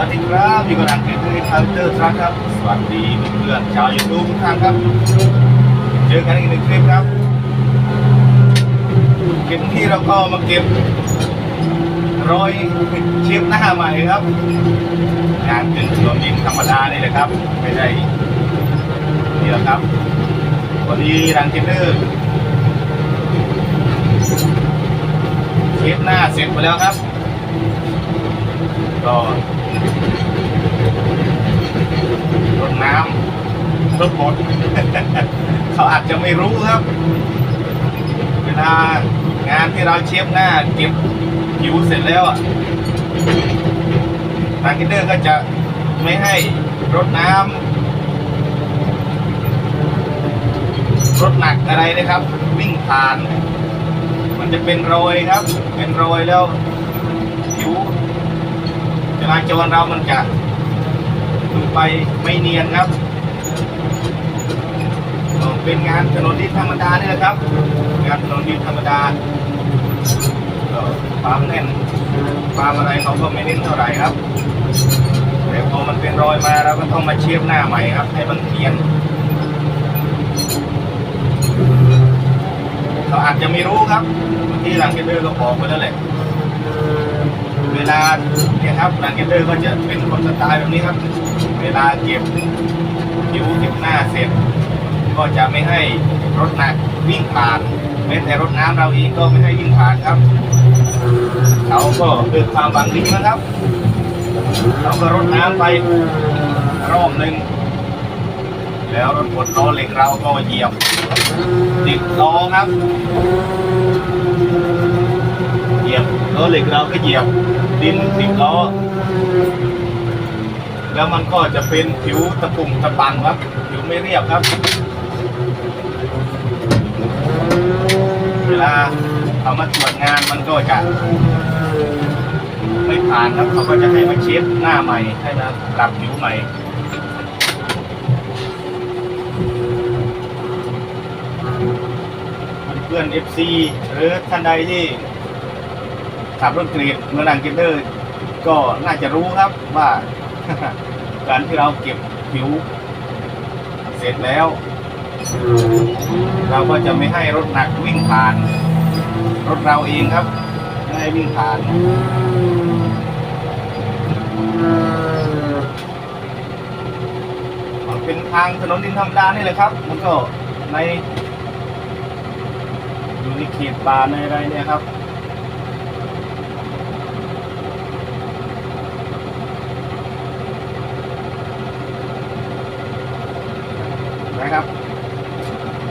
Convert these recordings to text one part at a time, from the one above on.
วัสดีครับอยู่กับทางเพจที่คาเตอร์ทรัคครับ สวัสดีเพื่อนชาวยูทูบทุกท่านครับ เจอกันอีกหนึ่งคลิปครับคลิปที่เราก็มาเก็บรอยเชฟหน้าใหม่ครับ งานเป็นถนนดินธรรมดานี่แหละครับ ไม่ได้นี่แหละครับวันนี้รังเทนเนอร์เชฟหน้าเสร็จไปแล้วครับ ก็รด น้ำรดหมดเขาอาจจะไม่รู้ครับ เวลางานที่เราเชฟหน้าเก็บผิวเสร็จแล้วอะทางกินเดอร์ก็จะไม่ให้รดน้ำรถหนักอะไรนะครับ วิ่งผ่าน มันจะเป็นรอยครับ เป็นรอยแล้วผิวจราจรเรามันจะดู ไปไม่เนียนครับ เป็นงานถนนดินธรรมดาเนี่แหละครับ งานถนนดินธรรมดาความแน่นความอะไรเขาก็ไม่เน้นเท่าไหร่ครับแต่พอมันเป็นรอยมาเราก็ต้องมาเชียบหน้าใหม่ครับให้มันเนียนเขาอาจจะไม่รู้ครับบางทีหลังเกเดอร์ก็บอกไปแล้วแหละเวลาเนี่ยครับหลังเกเดอร์ก็จะเป็นคนสไตล์แบบนี้ครับ เวลาเก็บผิวเก็บหน้าเสร็จ ก็จะไม่ให้รถหนักวิ่งผ่านแม้แต่รถน้ำเราเองก็ไม่ให้วิ่งผ่านครับเขาก็ด้วยความหวังดีนะครับเราก็รถน้ำไปรอบหนึ่งแล้วรถบดล้อเหล็กเราก็เหยียบติดล้อครับเหยียบล้อเหล็กเราก็เหยียบดินติดล้อ แล้วมันก็จะเป็นผิวตะปุ่มตะปังครับผิวไม่เรียบครับ เวลาเขามาตรวจงานมันก็จะไม่ผ่านครับเขาก็จะให้มาเช็ดหน้าใหม่ให้มาปรับผิวใหม่เพื่อน FC หรือท่านใดที่ขับรถกรีดเมื่อดังเกนเดอร์ก็น่าจะรู้ครับว่า การที่เราเก็บผิว เสร็จแล้ว เราก็จะไม่ให้รถหนักวิ่งผ่าน รถเราเองครับไม่ให้วิ่งผ่านมันเป็นทางถนนดินธรรมดานี่แหละครับ มันก็ในอยู่ในเขตป่าในอะไรเนี่ยครับ นะครับ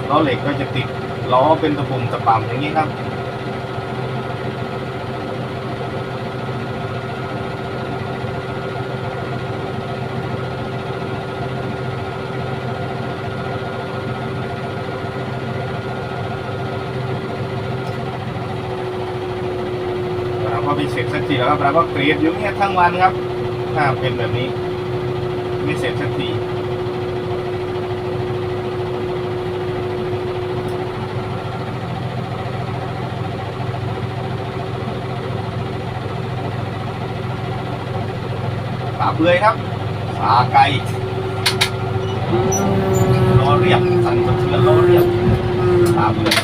ล้อเหล็กก็จะติดล้อเป็นตะปุ่มตะป่ำอย่างนี้ครับเราก็ไปเสร็จสักทีแล้วครับเราก็เกรียดอยู่เนี่ยทั้งวันครับถ้าเป็นแบบนี้ ไม่เสร็จสักทีาเปื่อยครับปลาไก่ล้อเรียบสั่นสะเทือนล้อเรียบปลาเปื่อย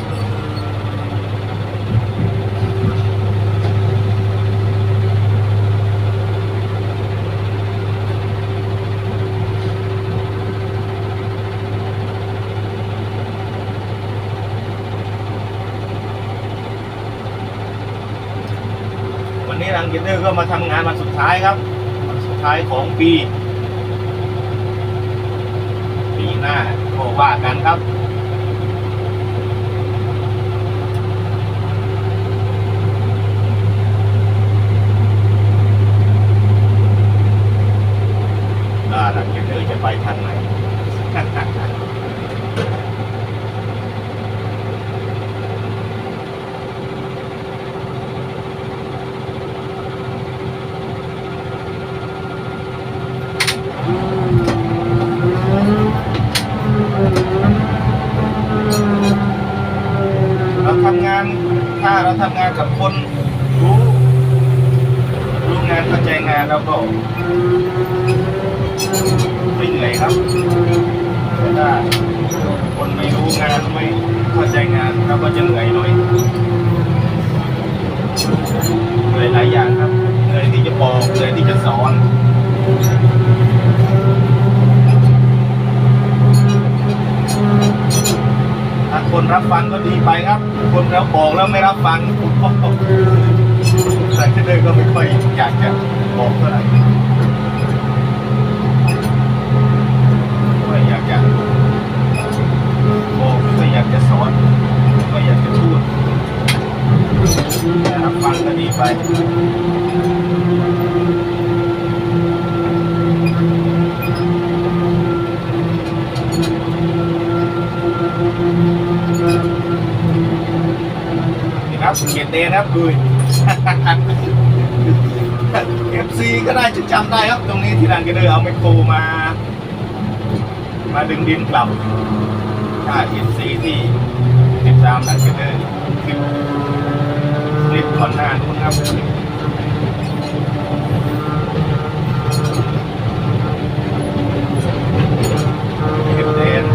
วันนี้รังเกนเดอร์ก็มาทำงานวันสุดท้ายครับ ท้ายของปี ปีหน้าก็ว่ากันครับ อ่าหลังจากนี้จะไปทางไหน เราทำงาน ถ้า เราทำงานกับคนรู้รู้งานเข้าใจงานานแล้วก็ไม่เหนื่อยครับแต่ถ้าคนไม่รู้งานไม่เข้าใจงานเราก็จะเหนื่อยหน่อยเหนื่อยหลายอย่างครับเหนื่อยที่จะบอกเหนื่อยที่จะสอน ถ้า คนรับฟังก็ดีไปครับ คนเราบอกแล้วไม่รับฟังใส่เดินก็ไม่ค่อยอยากจะบอกเท่าไหร่ไม่อยากจะบอกไม่อยากจะสอนไม่อยากจะพูดแต่รับฟังก็ดีไป นี่ครับเขีย นเดนะครับดูเอฟซีก็ได้จะจำได้ครับ ตรงนี้ที่ดันกเดอร์เอาไมโครมา มาดึงดินกลับถ้าเอฟซีที่ติดตามรันเกเดอร์คลิปคลิปก่อนหน้านู้นครับเขียนเดน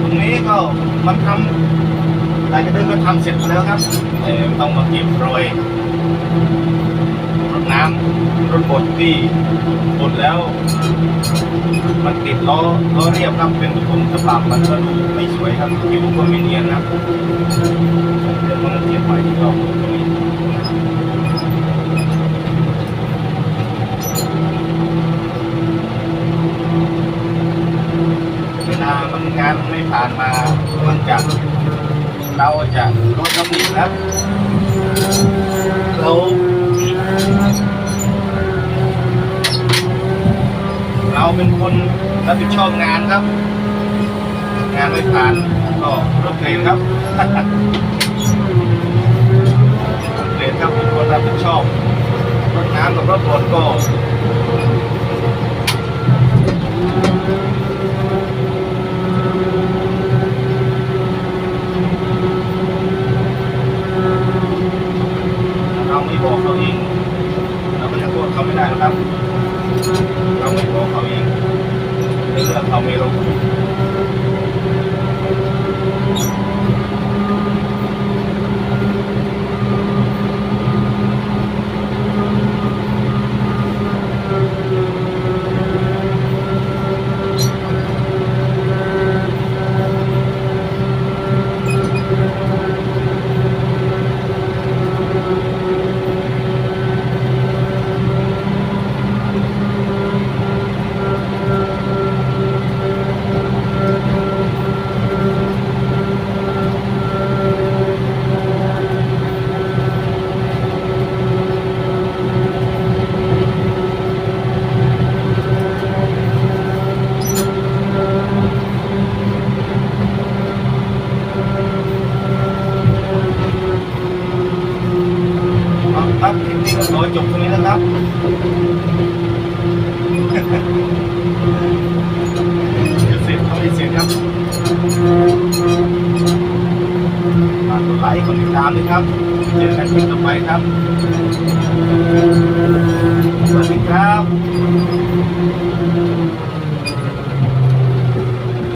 ตรงนี้ก็ มันทำลายกระเดินก็ทำเสร็จแล้วครับต่ต้องมาเก็บโรยรดน้ำรถบดที่บดแล้ว มันติดล้อล้อเรียบครับเป็นผมสปรับมันก็ดูไม่สวยครับผิวก็ไม่เนียนครับเดี๋ยวต้องเก็บใหม่อีกรอบตรงนี้ นงานไม่ผ่านมามันจะเราจะลดน้ำหนักครับเราเราเป็นคนรับผิดชอบงานครับ งานไม่ผ่านก็รถเกรนครับรถเกรนครับเป็นคนรับผิดชอบรถน้ำกับรถบดก็เราไม่บอ กเขาเองเราก็จะโทษเขาไม่ได้หรอกครับ เราไม่บอกเขาเองในเรื่องเขาไม่รู้ับ เจอกันคลิปต่อไปครับ สวัสดีครับ